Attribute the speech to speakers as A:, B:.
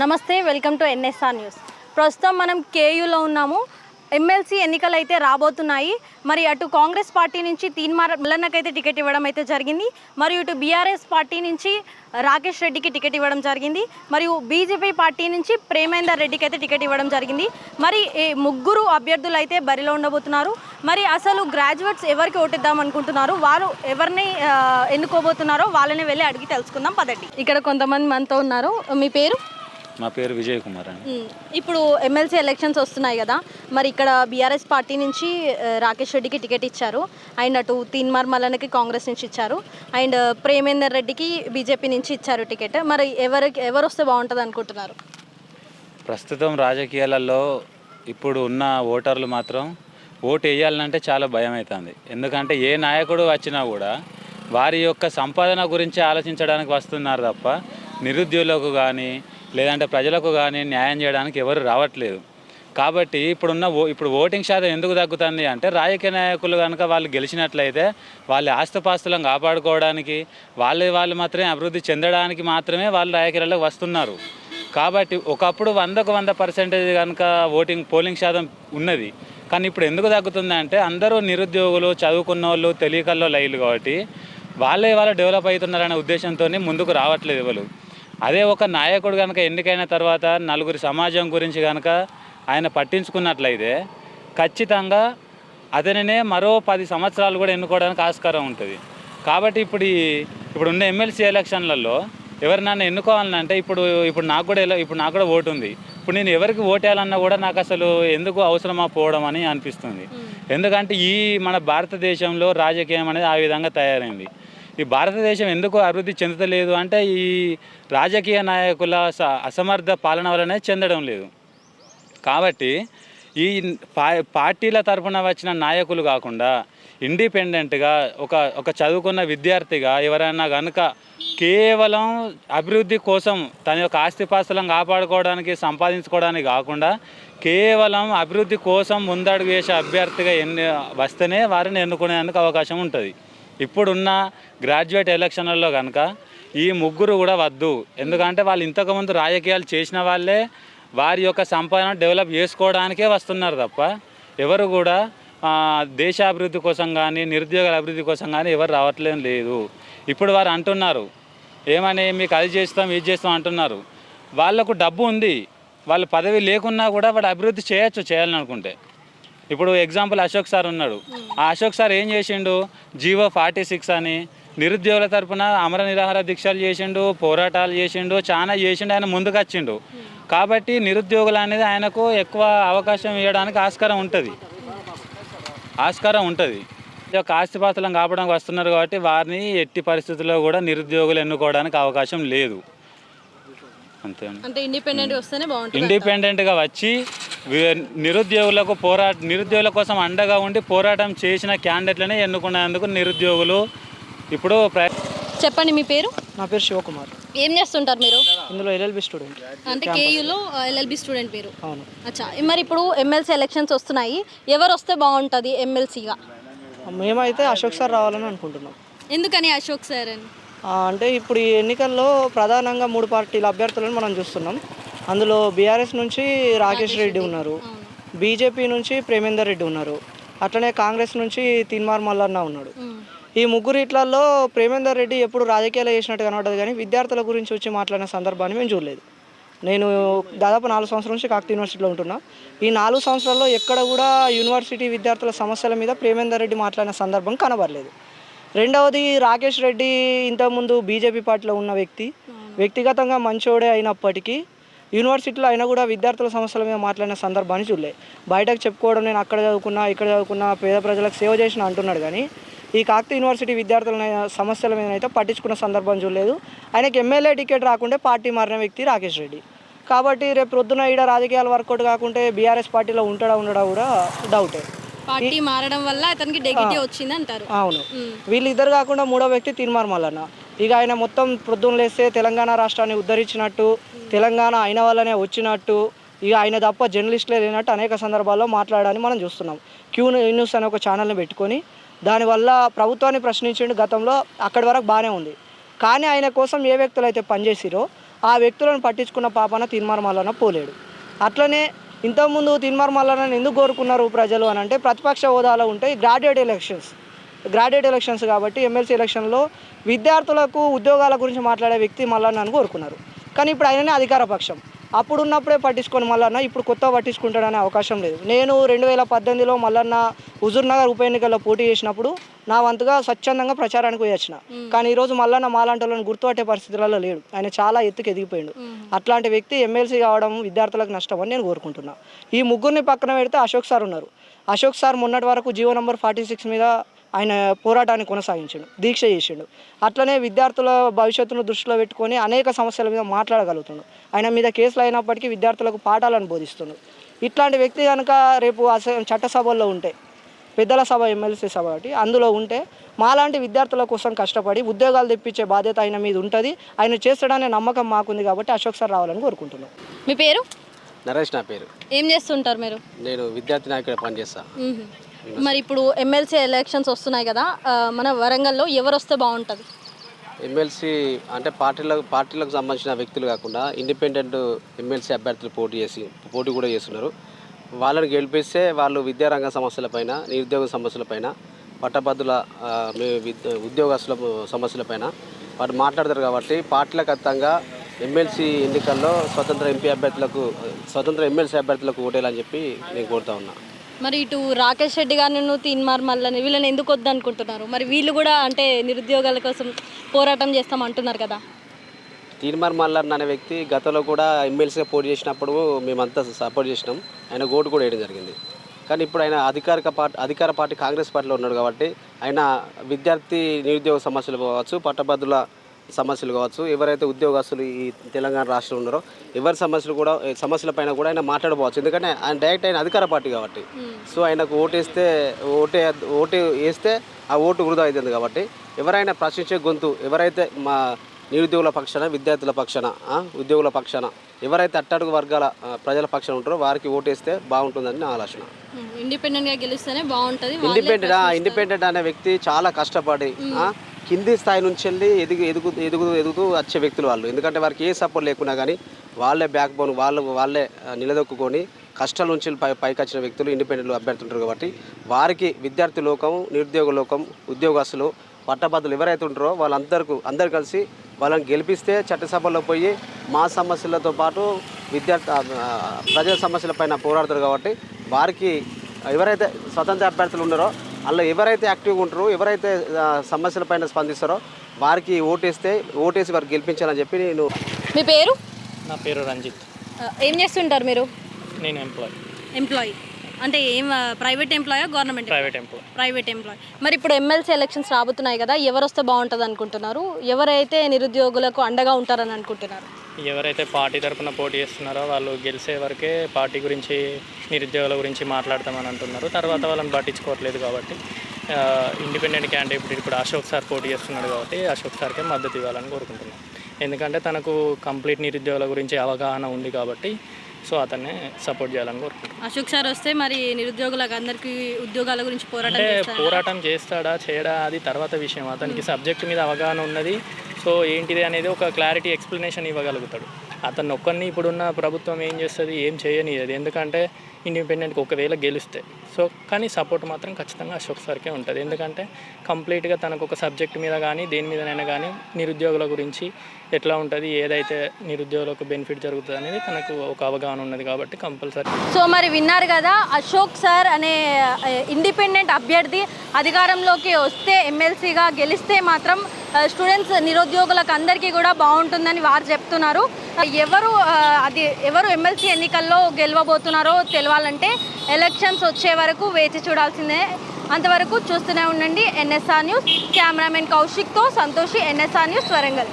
A: నమస్తే welcome to NSR news. ప్రస్తుతం మనం కేయూలో ఉన్నాము. ఎమ్మెల్సీ ఎన్నికలు అయితే రాబోతున్నాయి. మరి అటు కాంగ్రెస్ పార్టీ నుంచి తీన్మార్ మల్లన్నకైతే టికెట్ ఇవ్వడం అయితే జరిగింది. మరియు ఇటు బీఆర్ఎస్ పార్టీ నుంచి రాకేష్ రెడ్డికి టికెట్ ఇవ్వడం జరిగింది. మరియు బీజేపీ పార్టీ నుంచి ప్రేమేందర్ రెడ్డికి అయితే టికెట్ ఇవ్వడం జరిగింది. మరి ఈ ముగ్గురు అభ్యర్థులు అయితే బరిలో ఉండబోతున్నారు. మరి అసలు గ్రాడ్యుయేట్స్ ఎవరికి ఓటిద్దాం అనుకుంటున్నారు? వారు ఎవరిని ఎన్నుకోబోతున్నారో వాళ్ళని వెళ్ళి అడిగి తెలుసుకుందాం. పదండి. ఇక్కడ కొంతమంది మనతో ఉన్నారు. మీ పేరు?
B: నా పేరు విజయ్ కుమార్ అండి.
A: ఇప్పుడు ఎమ్మెల్సీ ఎలక్షన్స్ వస్తున్నాయి కదా మరి ఇక్కడ బీఆర్ఎస్ పార్టీ నుంచి రాకేష్ రెడ్డికి టికెట్ ఇచ్చారు. అండ్ అటు తీన్మార్ మల్లన్నకి కాంగ్రెస్ నుంచి ఇచ్చారు. అండ్ ప్రేమేందర్ రెడ్డికి బీజేపీ నుంచి ఇచ్చారు టికెట్. మరి ఎవరికి ఎవరు వస్తే బాగుంటుంది అనుకుంటున్నారు?
B: ప్రస్తుతం రాజకీయాలలో ఇప్పుడు ఉన్న ఓటర్లు మాత్రం ఓటు వేయాలంటే చాలా భయం అవుతుంది ఎందుకంటే ఏ నాయకుడు వచ్చినా కూడా వారి యొక్క సంపాదన గురించి ఆలోచించడానికి వస్తున్నారు తప్ప నిరుద్యోగులకు కానీ లేదంటే ప్రజలకు కానీ న్యాయం చేయడానికి ఎవరు రావట్లేదు. కాబట్టి ఇప్పుడున్న ఓ ఇప్పుడు ఓటింగ్ శాతం ఎందుకు తగ్గుతుంది అంటే రాజకీయ నాయకులు కనుక వాళ్ళు గెలిచినట్లయితే వాళ్ళ ఆస్తిపాస్తులను కాపాడుకోవడానికి వాళ్ళే వాళ్ళు మాత్రమే అభివృద్ధి చెందడానికి మాత్రమే వాళ్ళు రాజకీయాలకు వస్తున్నారు. కాబట్టి ఒకప్పుడు వందకు వంద పర్సెంటేజ్ కనుక ఓటింగ్ పోలింగ్ శాతం ఉన్నది. కానీ ఇప్పుడు ఎందుకు తగ్గుతుంది అంటే అందరూ నిరుద్యోగులు చదువుకున్న వాళ్ళు తెలియకల్లో లైలు కాబట్టి వాళ్ళే వాళ్ళు డెవలప్ అవుతున్నారనే ఉద్దేశంతో ముందుకు రావట్లేదు ఎవరు. అదే ఒక నాయకుడు కనుక ఎన్నికైన తర్వాత నలుగురి సమాజం గురించి కనుక ఆయన పట్టించుకున్నట్లయితే ఖచ్చితంగా అతనినే మరో పది సంవత్సరాలు కూడా ఎన్నుకోవడానికి ఆస్కారం ఉంటుంది. కాబట్టి ఇప్పుడు ఇప్పుడు ఉన్న ఎమ్మెల్సీ ఎలక్షన్లలో ఎవరినైనా ఎన్నుకోవాలంటే ఇప్పుడు ఇప్పుడు నాకు కూడా ఇప్పుడు నాకు కూడా ఓటు ఉంది. ఇప్పుడు నేను ఎవరికి ఓటేయాలన్నా కూడా నాకు అసలు ఎందుకు అవసరమా పోవడం అని అనిపిస్తుంది. ఎందుకంటే ఈ మన భారతదేశంలో రాజకీయం అనేది ఆ విధంగా తయారైంది. ఈ భారతదేశం ఎందుకు అభివృద్ధి చెందుతలేదు అంటే ఈ రాజకీయ నాయకుల స- అసమర్థ పాలన వలనే చెందడం లేదు. కాబట్టి ఈ పార్టీల తరఫున వచ్చిన నాయకులు కాకుండా ఇండిపెండెంట్గా ఒక ఒక చదువుకున్న విద్యార్థిగా ఎవరైనా కనుక కేవలం అభివృద్ధి కోసం తన యొక్క ఆస్తిపాస్తులను కాపాడుకోవడానికి సంపాదించుకోవడానికి కాకుండా కేవలం అభివృద్ధి కోసం ముందడుగు వేసే అభ్యర్థిగా ఎన్ని వస్తేనే వారిని ఎన్నుకునేందుకు అవకాశం ఉంటుంది. ఇప్పుడున్న గ్రాడ్యుయేట్ ఎలక్షన్లలో కనుక ఈ ముగ్గురు కూడా వద్దు. ఎందుకంటే వాళ్ళు ఇంతకుముందు రాజకీయాలు చేసిన వాళ్ళే వారి యొక్క సంపాదన డెవలప్ చేసుకోవడానికే వస్తున్నారు తప్ప ఎవరు కూడా దేశాభివృద్ధి కోసం కానీ నిరుద్యోగాల అభివృద్ధి కోసం కానీ ఎవరు రావట్లేదు లేదు. ఇప్పుడు వారు అంటున్నారు ఏమని మీకు అది చేస్తాం ఇది చేస్తాం అంటున్నారు. వాళ్ళకు డబ్బు ఉంది. వాళ్ళ పదవి లేకున్నా కూడా వాడు అభివృద్ధి చేయొచ్చు చేయాలని అనుకుంటే ఇప్పుడు ఎగ్జాంపుల్ అశోక్ సార్ ఉన్నాడు. ఆ అశోక్ సార్ ఏం చేసిండు? జీవో ఫార్టీ సిక్స్ అని నిరుద్యోగుల తరపున అమర నిరాహార దీక్షలు చేసిండు పోరాటాలు చేసిండు చాలా చేసిండు ఆయన ముందుకు వచ్చిండు కాబట్టి నిరుద్యోగులు అనేది ఆయనకు ఎక్కువ అవకాశం ఇవ్వడానికి ఆస్కారం ఉంటుంది. ఆస్కారం ఉంటుంది. ఈ యొక్క ఆస్తిపాస్తులను కాపడానికి వస్తున్నారు కాబట్టి వారిని ఎట్టి పరిస్థితుల్లో కూడా నిరుద్యోగులు ఎన్నుకోవడానికి అవకాశం లేదు. అంతే.
A: ఇండిపెండెంట్ వస్తేనే బాగుంటుంది
B: ఇండిపెండెంట్గా వచ్చి నిరుద్యోగులకు పోరా నిరుద్యోగుల కోసం అండగా ఉండి పోరాటం చేసిన క్యాండిడేట్లనే ఎన్నుకునేందుకు నిరుద్యోగులు ఇప్పుడు
A: చెప్పండి మీ పేరు?
C: నా పేరు శివకుమార్.
A: ఏం చేస్తుంటారు మీరు?
C: ఇందులో ఎల్ఎల్బి స్టూడెంట్.
A: అంటే కేయూలో ఎల్ఎల్బి స్టూడెంట్ పేరు
C: అవును.
A: అచ్చా. మరి ఇప్పుడు ఎమ్మెల్సీ ఎలక్షన్స్ వస్తున్నాయి. ఎవరు వస్తే బాగుంటుంది ఎమ్మెల్సీగా?
C: మేమైతే అశోక్ సార్ రావాలని అనుకుంటున్నాం.
A: ఎందుకని అశోక్ సార్ అని?
C: అంటే ఇప్పుడు ఈ ఎన్నికల్లో ప్రధానంగా మూడు పార్టీల అభ్యర్థులను మనం చూస్తున్నాం. అందులో బీఆర్ఎస్ నుంచి రాకేష్ రెడ్డి ఉన్నారు. బీజేపీ నుంచి ప్రేమేందర్ రెడ్డి ఉన్నారు. అట్లనే కాంగ్రెస్ నుంచి తిన్మార్ మల్లన్న ఉన్నాడు. ఈ ముగ్గురు ఇట్లలో ప్రేమేందర్ రెడ్డి ఎప్పుడు రాజకీయాలు చేసినట్టు కనబడదు కానీ విద్యార్థుల గురించి వచ్చి మాట్లాడిన సందర్భాన్ని మేము చూడలేదు. నేను దాదాపు నాలుగు సంవత్సరాల నుంచి కాకతీయ యూనివర్సిటీలో ఉంటున్నా. ఈ నాలుగు సంవత్సరాల్లో ఎక్కడ కూడా యూనివర్సిటీ విద్యార్థుల సమస్యల మీద ప్రేమేందర్ రెడ్డి మాట్లాడిన సందర్భం కనబడలేదు. రెండవది రాకేష్ రెడ్డి ఇంతకుముందు బీజేపీ పార్టీలో ఉన్న వ్యక్తి. వ్యక్తిగతంగా మంచోడే అయినప్పటికీ యూనివర్సిటీలో అయినా కూడా విద్యార్థుల సమస్యల మీద మాట్లాడిన సందర్భాన్ని చూడలే. బయటకు చెప్పుకోవడం నేను అక్కడ చదువుకున్నా ఇక్కడ చదువుకున్నా పేద ప్రజలకు సేవ చేసిన అంటున్నాడు కానీ ఈ కాకతీయ యూనివర్సిటీ విద్యార్థుల సమస్యల మీద అయితే పట్టించుకున్న సందర్భం చూడలేదు. ఆయనకి ఎమ్మెల్యే టికెట్ రాకుంటే పార్టీ మారిన వ్యక్తి రాకేష్ రెడ్డి. కాబట్టి రేపు ప్రొద్దున ఈడ రాజకీయాలు వర్కౌట్ కాకుంటే బీఆర్ఎస్ పార్టీలో ఉంటాడా ఉండడా కూడా డౌటే.
A: పార్టీ మారడం వల్ల అతనికి వచ్చింది అంటారు
C: అవును. వీళ్ళిద్దరు కాకుండా మూడో వ్యక్తి తీర్మార్ మల్లన్న ఇక ఆయన మొత్తం ప్రొద్దున లేస్తే తెలంగాణ రాష్ట్రాన్ని ఉద్ధరించినట్టు తెలంగాణ అయిన వల్లనే వచ్చినట్టు ఇక ఆయన తప్ప జర్నలిస్టులే లేనట్టు అనేక సందర్భాల్లో మాట్లాడని మనం చూస్తున్నాం. క్యూ న్యూస్ అనే ఒక ఛానల్ని పెట్టుకొని దానివల్ల ప్రభుత్వాన్ని ప్రశ్నించిండు గతంలో అక్కడి వరకు బాగానే ఉంది. కానీ ఆయన కోసం ఏ వ్యక్తులు అయితే పనిచేసిరో ఆ వ్యక్తులను పట్టించుకున్న పాపన తీన్మార్ మల్లన్న పోలేడు. అట్లనే ఇంతకుముందు తీన్మార్ మల్లన్నను ఎందుకు కోరుకున్నారు ప్రజలు అని అంటే ప్రతిపక్ష హోదాలో ఉంటే గ్రాడ్యుయేట్ ఎలక్షన్స్ గ్రాడ్యుయేట్ ఎలక్షన్స్ కాబట్టి ఎమ్మెల్సీ ఎలక్షన్లో విద్యార్థులకు ఉద్యోగాల గురించి మాట్లాడే వ్యక్తి మల్లన్నను కోరుకున్నారు. కానీ ఇప్పుడు ఆయననే అధికార పక్షం. అప్పుడు ఉన్నప్పుడే పట్టించుకొని మల్లన్న ఇప్పుడు కొత్త పట్టించుకుంటాడనే అవకాశం లేదు. నేను రెండు వేల పద్దెనిమిదిలో మల్లన్న హుజూర్ నగర్ ఉప ఎన్నికల్లో పోటీ చేసినప్పుడు నా వంతుగా స్వచ్ఛందంగా ప్రచారానికి వచ్చిన కానీ ఈరోజు మల్లన్న మాలాంటి వాళ్ళని గుర్తుపట్టే పరిస్థితులలో లేడు. ఆయన చాలా ఎత్తుకు ఎదిగిపోయాడు. అట్లాంటి వ్యక్తి ఎమ్మెల్సీ కావడం విద్యార్థులకు నష్టం అని నేను కోరుకుంటున్నా. ఈ ముగ్గురిని పక్కన పెడితే అశోక్ సార్ ఉన్నారు. అశోక్ సార్ మొన్నటి వరకు జీవో నంబర్ ఫార్టీ సిక్స్ మీద ఆయన పోరాటాన్ని కొనసాగించిండు దీక్ష చేసిండు. అట్లనే విద్యార్థుల భవిష్యత్తును దృష్టిలో పెట్టుకొని అనేక సమస్యల మీద మాట్లాడగలుగుతుండు. ఆయన మీద కేసులు అయినప్పటికీ విద్యార్థులకు పాఠాలను బోధిస్తుండు. ఇట్లాంటి వ్యక్తి కనుక రేపు అస- చట్టసభల్లో ఉంటే పెద్దల సభ ఎమ్మెల్సీ సభ ఒకటి అందులో ఉంటే మాలాంటి విద్యార్థుల కోసం కష్టపడి ఉద్యోగాలు తెప్పించే బాధ్యత ఆయన మీద ఉంటుంది. ఆయన చేస్తాడనే నమ్మకం మాకుంది కాబట్టి అశోక్ సార్ రావాలని కోరుకుంటున్నాం.
A: మీ పేరు?
D: నరేష్ నా పేరు.
A: ఏం చేస్తుంటారు మీరు?
D: నేను విద్యార్థి నాయకుడు పనిచేస్తా.
A: మ్మ్. మరి ఇప్పుడు ఎమ్మెల్సీ ఎలక్షన్స్ వస్తున్నాయి కదా మన వరంగల్లో ఎవరు వస్తే బాగుంటుంది?
D: ఎమ్మెల్సీ అంటే పార్టీలకు పార్టీలకు సంబంధించిన వ్యక్తులు కాకుండా ఇండిపెండెంట్ ఎమ్మెల్సీ అభ్యర్థులు పోటీ చేసి పోటీ కూడా చేస్తున్నారు. వాళ్ళని గెలిపిస్తే వాళ్ళు విద్యారంగ సమస్యలపైన నిరుద్యోగ సమస్యలపైన పట్టభద్రుల మీ ఉద్యోగస్తుల సమస్యలపైన వారు మాట్లాడతారు కాబట్టి పార్టీలకు అత్తంగా ఎమ్మెల్సీ ఎన్నికల్లో స్వతంత్ర ఎంపీ అభ్యర్థులకు స్వతంత్ర ఎమ్మెల్సీ అభ్యర్థులకు ఓటేయాలని చెప్పి నేను కోరుతా ఉన్నా.
A: మరి ఇటు రాకేష్ రెడ్డి గారిను తీన్మార్ మల్లని వీళ్ళని ఎందుకు వద్దనుకుంటున్నారు? మరి వీళ్ళు కూడా అంటే నిరుద్యోగాల కోసం పోరాటం చేస్తాం అంటున్నారు కదా.
D: తీన్మార్ మల్లన్న అనే వ్యక్తి గతంలో కూడా ఎమ్మెల్సీగా పోటీ చేసినప్పుడు మేమంతా సపోర్ట్ చేసినాం. ఆయన ఓటు కూడా వేయడం జరిగింది. కానీ ఇప్పుడు ఆయన అధికారిక పార్టీ అధికార పార్టీ కాంగ్రెస్ పార్టీలో ఉన్నాడు కాబట్టి ఆయన విద్యార్థి నిరుద్యోగ సమస్యలు కావచ్చు పట్టభద్రుల సమస్యలు కావచ్చు ఎవరైతే ఉద్యోగస్తులు ఈ తెలంగాణ రాష్ట్రంలో ఉన్నారో ఎవరి సమస్యలు కూడా సమస్యల పైన కూడా ఆయన మాట్లాడవచ్చు ఎందుకంటే ఆయన డైరెక్ట్ ఆయన అధికార పార్టీ కాబట్టి. సో ఆయనకు ఓటేస్తే ఓటే ఓటు వేస్తే ఆ ఓటు వృధా అవుతుంది కాబట్టి ఎవరైనా ప్రశ్నించే గొంతు ఎవరైతే మా నిరుద్యోగుల పక్షాన విద్యార్థుల పక్షాన ఉద్యోగుల పక్షాన ఎవరైతే అట్టడుగు వర్గాల ప్రజల పక్షాన ఉంటారో వారికి ఓటేస్తే బాగుంటుందని నా ఆలోచన.
A: ఇండిపెండెంట్గా గెలిస్తేనే బాగుంటుంది
D: ఇండిపెండెంట్ ఇండిపెండెంట్ అనే వ్యక్తి చాలా కష్టపడి ఆ, కింది స్థాయి నుంచి వెళ్ళి ఎదుగు ఎదుగు ఎదుగు ఎదుగుతూ వచ్చే వ్యక్తులు వాళ్ళు. ఎందుకంటే వారికి ఏ సపోర్ట్ లేకున్నా కానీ వాళ్ళే బ్యాక్ బోన్ వాళ్ళు వాళ్ళే నిలదొక్కుని కష్టాల నుంచి పై పైకి వచ్చిన వ్యక్తులు ఇండిపెండెంట్ అభ్యర్థులు ఉంటారు కాబట్టి వారికి విద్యార్థి లోకం నిరుద్యోగ లోకం ఉద్యోగస్తులు పట్టభద్రులు ఎవరైతే ఉంటారో వాళ్ళందరికీ అందరు కలిసి వాళ్ళని గెలిపిస్తే చట్టసభలో పోయి మా సమస్యలతో పాటు విద్యార్థి ప్రజల సమస్యలపైన పోరాడతారు కాబట్టి వారికి ఎవరైతే స్వతంత్ర అభ్యర్థులు ఉన్నారో అందులో ఎవరైతే యాక్టివ్గా ఉంటారో ఎవరైతే ఆ, సమస్యలపైన స్పందిస్తారో వారికి ఓటేస్తే ఓటేసి వారికి గెలిపించాలని చెప్పి నేను
A: మీ పేరు?
E: నా పేరు రంజిత్.
A: ఏం చేస్తుంటారు మీరు?
E: నేను ఎంప్లాయ్
A: ఎంప్లాయీ అంటే ఏం private ఎంప్లాయా government
E: private employ
A: private employee మరి ఇప్పుడు ఎమ్మెల్సీ ఎలక్షన్స్ రాబోతున్నాయి కదా ఎవరు వస్తే బాగుంటుంది అనుకుంటున్నారు ఎవరైతే నిరుద్యోగులకు అండగా ఉంటారని అనుకుంటున్నారు?
E: ఎవరైతే పార్టీ తరపున పోటీ చేస్తున్నారో వాళ్ళు గెలిచే వరకే పార్టీ గురించి నిరుద్యోగుల గురించి మాట్లాడతామని అంటున్నారు. తర్వాత వాళ్ళని పట్టించుకోవట్లేదు కాబట్టి ఇండిపెండెంట్ క్యాండిడేట్ ఇప్పుడు ఇప్పుడు అశోక్ సార్ పోటీ చేస్తున్నాడు కాబట్టి అశోక్ సార్కే మద్దతు ఇవ్వాలని కోరుకుంటున్నాం ఎందుకంటే తనకు కంప్లీట్ నిరుద్యోగుల గురించి అవగాహన ఉంది కాబట్టి సో అతన్నే సపోర్ట్ చేయాలని కోరుకుంటున్నాం
A: అశోక్ సార్ వస్తే మరి నిరుద్యోగులకు అందరికీ ఉద్యోగాల గురించి పోరాటం
E: పోరాటం చేస్తాడా చేయడా అది తర్వాత విషయం. అతనికి సబ్జెక్ట్ మీద అవగాహన ఉన్నది సో ఏంటిది అనేది ఒక క్లారిటీ ఎక్స్ప్లెనేషన్ ఇవ్వగలుగుతాడు. అతను ఒక్కరిని ఇప్పుడున్న ప్రభుత్వం ఏం చేస్తుంది ఏం చేయనియదు. ఎందుకంటే ఇండిపెండెంట్కి ఒకవేళ గెలిస్తే. సో కానీ సపోర్ట్ మాత్రం ఖచ్చితంగా అశోక్ సార్కే ఉంటుంది. ఎందుకంటే కంప్లీట్గా తనకు ఒక సబ్జెక్ట్ మీద కానీ దేని మీదనైనా కానీ నిరుద్యోగుల గురించి ఎట్లా ఉంటుంది ఏదైతే నిరుద్యోగులకు బెనిఫిట్ జరుగుతుంది అనేది తనకు ఒక అవగాహన ఉన్నది కాబట్టి కంపల్సరీ.
A: సో మరి విన్నారు కదా అశోక్ సార్ అనే ఇండిపెండెంట్ అభ్యర్థి అధికారంలోకి వస్తే ఎమ్మెల్సీగా గెలిస్తే మాత్రం స్టూడెంట్స్ నిరుద్యోగులకు అందరికీ కూడా బాగుంటుందని వారు చెప్తున్నారు. ఎవరు అది ఎవరు ఎమ్మెల్సీ ఎన్నికల్లో గెలవబోతున్నారో తెలవాలంటే ఎలక్షన్స్ వచ్చే వరకు వేచి చూడాల్సిందే. అంతవరకు చూస్తూనే ఉండండి. NSR news. కెమెరామెన్ కౌశిక్తో సంతోషి ఎన్ఎస్ఆర్ న్యూస్ వరంగల్.